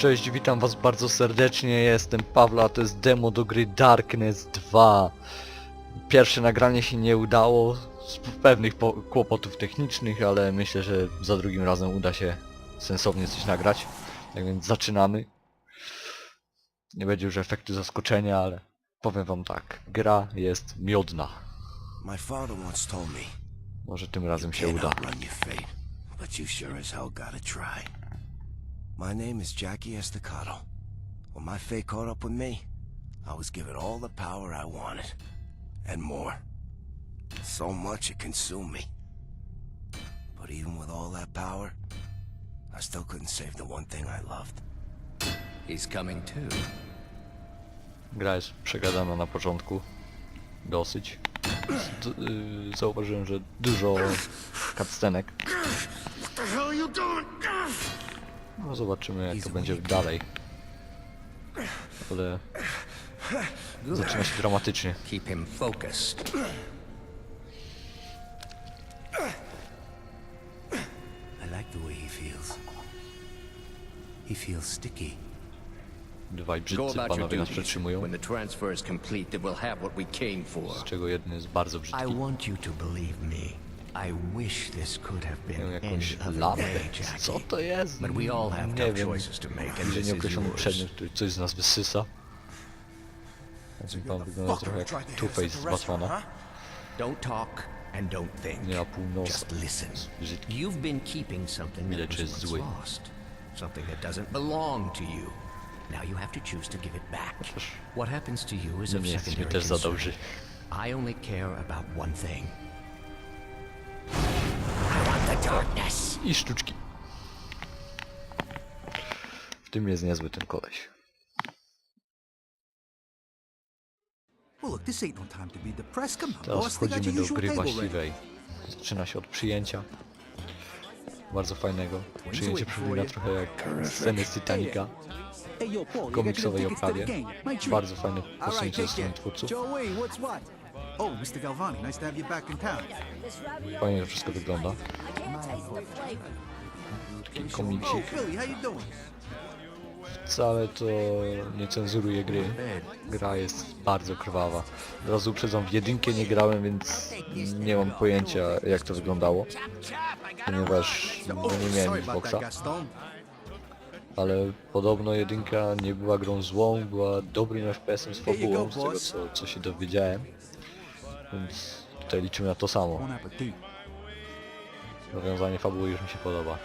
Cześć, witam was bardzo serdecznie, jestem Pawła, to jest demo do gry Darkness 2. Pierwsze nagranie się nie udało z pewnych po- kłopotów technicznych, ale myślę, że za drugim razem uda się sensownie coś nagrać. Tak więc zaczynamy. Nie będzie już efektu zaskoczenia, ale powiem wam tak, gra jest miodna. Może tym razem się uda. My name is Jackie Estacado. When my fate caught up with me, I was given all the power I wanted, and more. So much it consumed me. But even with all that power, I still couldn't save the one thing I loved. He's coming too. Gra jest przegadana na początku. Dosyć. D- y, zauważyłem, że dużo cutscenek. No zobaczymy jak to będzie dalej. Ale zaczyna się dramatycznie. Keep him focused. I like the way he feels. He feels sticky. Dwaj brzydcy panowie nas przetrzymują, When the transfer is complete, have what we came for. z czego jeden jest bardzo I brzydki. want you to believe me. I wish this could have been any other way, Jackie. Co to jest? But we all have tough choices to make, and this is nieokreślony przedmiot, który coś z nas wysysa. Pan wygląda trochę jak Two-Face z Batmana. Don't talk and don't think. Nie ma pół nosa. Just listen. You've been keeping something that was once lost. Something that doesn't belong to you. Now you have to choose to give it back. What happens to you is of secondary concern. I only care about one thing. I sztuczki. W tym jest niezły ten koleś. No Teraz wchodzimy do gry właściwej. Zaczyna się od przyjęcia. Bardzo fajnego. Przyjęcie przypomina trochę jak sceny z Titanica. W komiksowej oprawie. Bardzo fajne posunięcie ze strony twórców. Oh, Mr. Galvani, nice to have you back in town. Fajnie to wszystko wygląda. Taki Oh, komiksik. How you doing? Wcale to nie cenzuruje gry. Gra jest bardzo krwawa. Od razu uprzedzam, w jedynkę nie grałem, więc nie mam pojęcia jak to wyglądało. Ponieważ no, nie miałem Sorry about Xboxa. that, Gaston. Ale podobno jedynka nie była grą złą, była dobrym FPS-em z fabułą, z tego co, co się dowiedziałem. Więc tutaj liczymy na to samo. Rozwiązanie fabuły już mi się podoba.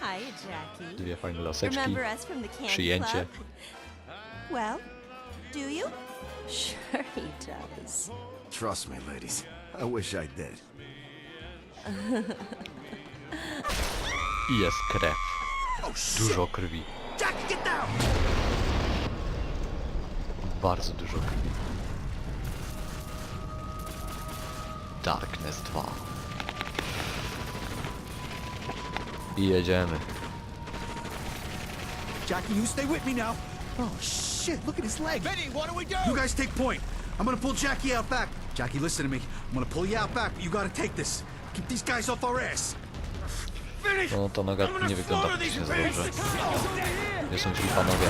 Hi, Jackie. Dwie fajne laseczki. Remember us from the candy przyjęcie. club? Well, do you? Sure he does. Trust me, ladies. I wish I did. I jest krew. Dużo krwi. Jack, get down! Bardzo dużo krwi. Darkness 2. I jedziemy. Jackie, you stay with me now. Oh, shit, look at his leg. Benny, what do we do? You guys take point. I'm gonna pull Jackie out back. Jackie, listen to me. I'm gonna pull you out back, but you gotta take this. Keep these guys off our ass. No ta noga nie wygląda praktycznie za dobrze. Gdzie są ci panowie?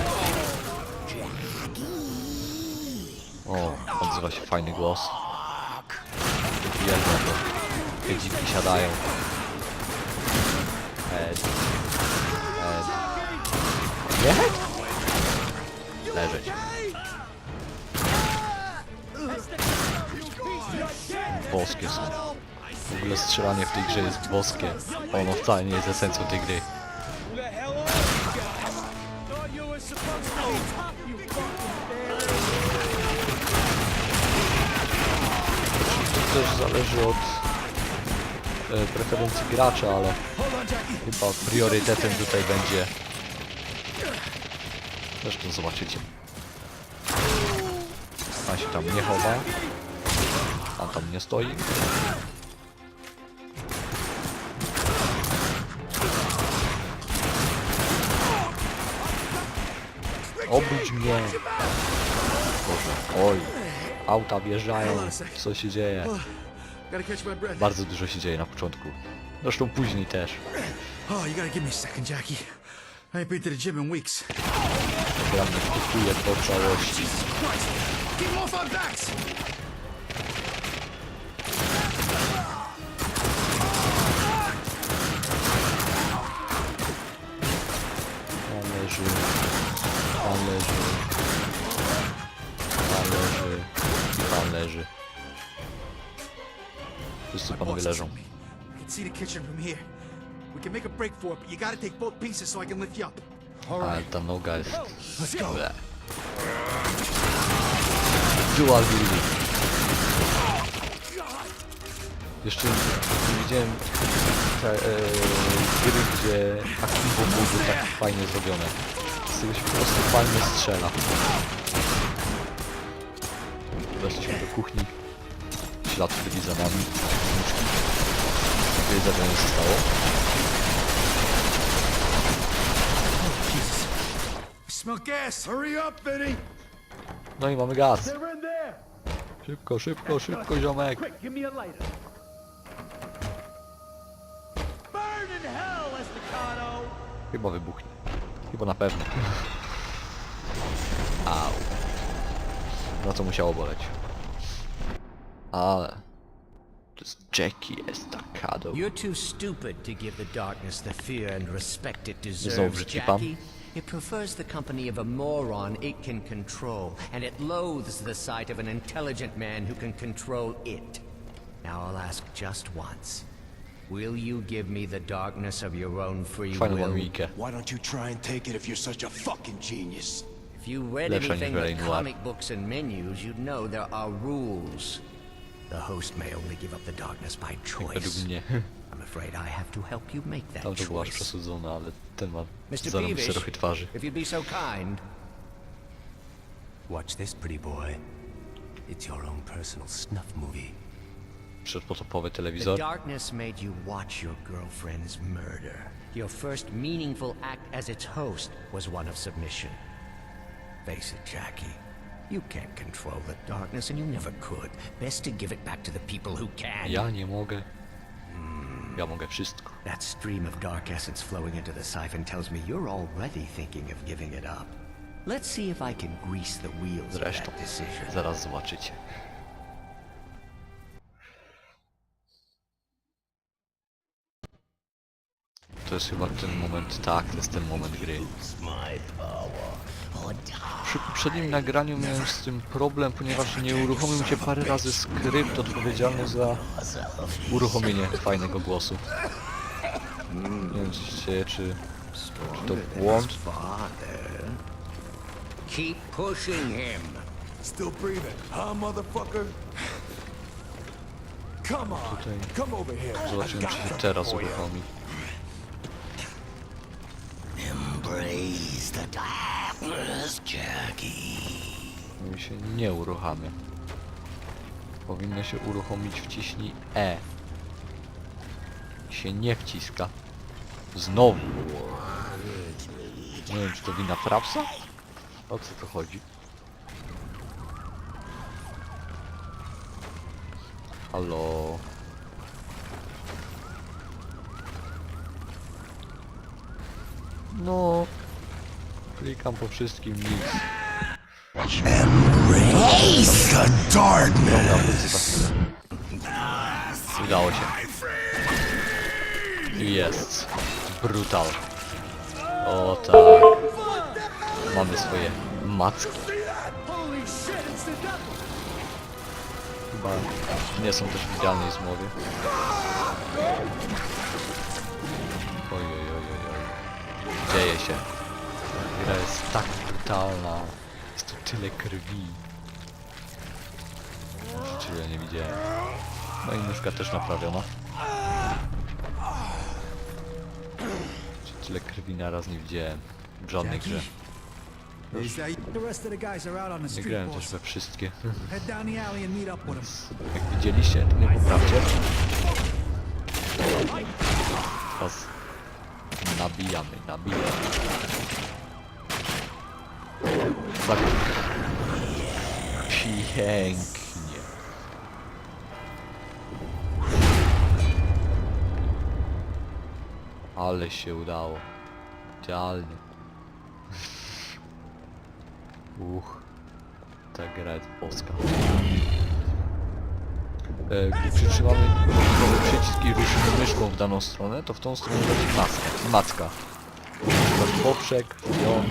O, odzywa się fajny głos. Uwielbiam to. Te dziki siadają. Ed. Ed. Nie? Leżeć. Boskie są. W ogóle strzelanie w tej grze jest boskie. Ono wcale nie jest esencją tej gry. Też zależy od e, preferencji gracza, ale chyba priorytetem tutaj będzie Zresztą zobaczycie. Pan się tam nie chowa. Pan tam nie stoi. Obudź mnie! Boże, oj. Auta wjeżdżają. Co się dzieje? Bardzo dużo się dzieje na początku. Zresztą później też. Gra mnie kupuje po całości. Pan leży. Pan leży. Leży. Wszyscy panowie leżą. Ale ta noga jest... Let's go. Ble. Dual wielding. Jeszcze nie widziałem ta, e, gry, gdzie byłby tak fajnie zrobione. Z tego się po prostu fajnie strzela. Weszliśmy do kuchni. Ślad byli za nami. Jedzenia nie zostało. No i mamy gaz. Szybko, szybko, szybko, ziomek. Chyba wybuchnie. Chyba na pewno. Au. No to musiało boleć. Ale... To jest Jackie Estacado. You're too stupid to give the darkness the fear and respect it deserves. Jackie. It prefers the company of a moron it can control, and it loathes the sight of an intelligent man who can control it. Now I'll ask just once. Will you give me the darkness of your own free Fajną will? mam mikę. Why don't you try and take it if you're such a fucking genius? If you read Lepsza anything but Grey Noir. comic books and menus, you'd know there are rules. The host may only give up the darkness by choice. I'm afraid I have to help you make that Tam to było choice. ale ten ma Mr. zarobi Peevish, twarzy. if you'd be so kind. Watch this, pretty boy. It's your own personal snuff movie. Przedpotopowy The darkness made you watch your girlfriend's murder. Your first meaningful act as its host was one of submission. Face it, Jackie. You can't control the darkness, and you never could. Best to give it back to the people who can. Ja nie mogę. Ja mogę wszystko. That stream of dark essence flowing into the siphon tells me you're already thinking of giving it up. Let's see if I can grease the wheels of that decision. zaraz zobaczycie. To jest chyba ten moment, tak, to jest ten moment gry. Przy poprzednim nagraniu miałem z tym problem, ponieważ nie uruchomił mi się parę razy skrypt odpowiedzialny za uruchomienie fajnego głosu. Nie wiem, czy, się- czy, czy to błąd? Keep pushing him. Still breathing, huh, motherfucker? Come on, Tutaj come over here. Zobaczymy, czy się teraz uruchomi. Embrace the darkness, Jackie. No i się nie uruchamia. Powinno się uruchomić wciśnij E. I się nie wciska. Znowu. Nie wiem, czy to wina Frapsa? O co to chodzi? Halo. No. Klikam po wszystkim nic. Embrace the darkness. Udało się. Jest. Brutal. O tak. Mamy swoje macki. Chyba nie są też w idealnej zmowie. Oj, oj, oj, oj, oj. Dzieje się. Gra jest tak brutalna. Jest tu tyle krwi. W życiu ja nie widziałem. No i nóżka też naprawiona. Tyle krwi naraz nie widziałem. W żadnej grze. Nie grałem też we wszystkie. Jak widzieliście, to nie poprawcie. Teraz nabijamy, nabijamy. Tak. Pięknie. Ale się udało. Idealnie. Uch. Ta gra jest boska. E, przytrzymamy nowy przycisk i ruszymy myszką w daną stronę, to w tą stronę będzie macka. Masz poprzek, ją.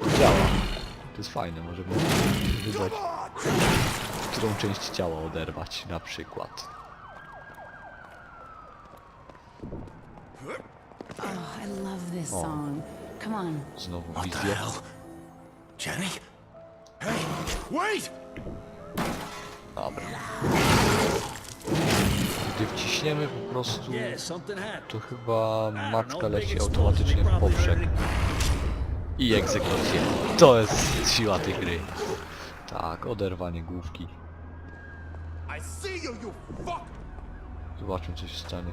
To działa. To jest fajne, możemy wybrać, którą część ciała oderwać na przykład. Oh, I love this song. Come on. Znowu What the wizję. hell? Jenny? Hey, wait! Dobra. Gdy wciśniemy po prostu, to chyba big leci automatycznie w poprzek. I egzekucję. To jest siła tej gry. Tak, oderwanie główki. Zobaczmy co się stanie.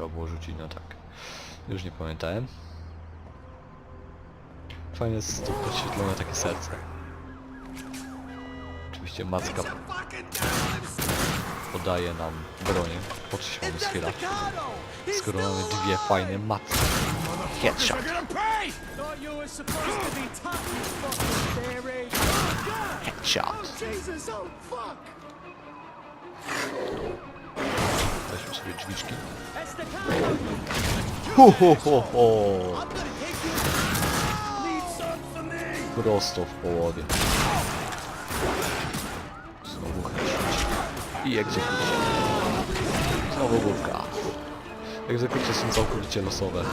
Trzeba było rzucić, no tak. Już nie pamiętałem. Fajne jest to podświetlone takie serce. Oczywiście macka podaje nam bronię, po co się. Skoro mamy dwie fajne matki. Headshot. You're Weźmy sobie drzwiczki. Ho, ho, ho, ho. Prosto w połowie. Znowu headshot. I egzekucja. Znowu główka. Egzekucje są całkowicie losowe.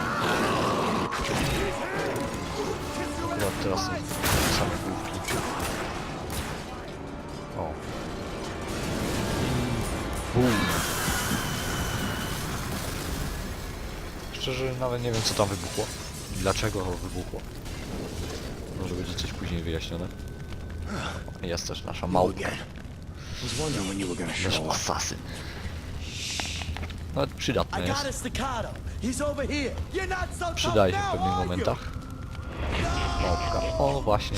Akurat teraz są same główki. Szczerze nawet nie wiem co tam wybuchło. i Dlaczego wybuchło. Może będzie coś później wyjaśnione. Jest też nasza małpka. Nasz asasyn. Nawet got jest. Przydaje się w pewnych momentach. Małpka. O, właśnie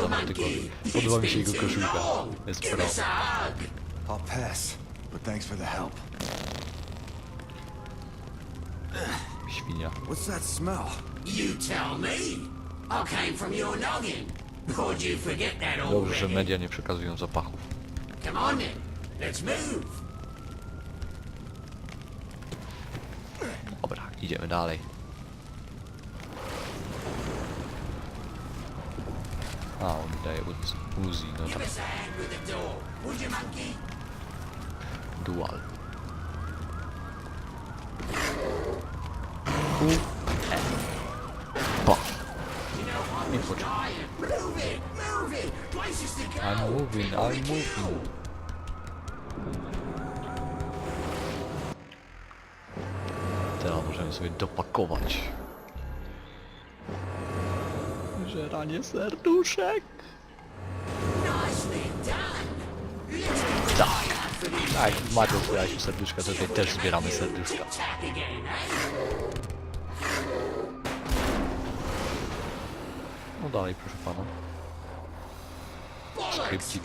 zamek tygodni. Podoba mi się jego koszulka. Jest pro. I'll pass, but thanks for the help. Świnia. What's that smell? You tell me. I came from your noggin. Could you forget that Dobrze, że media nie przekazują zapachów. Come on then. Let's move. Dobra, idziemy dalej. A, on daje Uz- Uzi, no tak. Dual. Pa. I poczekaj. I'm moving, I'm moving. Teraz możemy sobie dopakować. Żeranie serduszek. Tak. Tak, Mario zbieraliśmy serduszka, tutaj też zbieramy serduszka. No dalej, proszę pana. Skrypcik.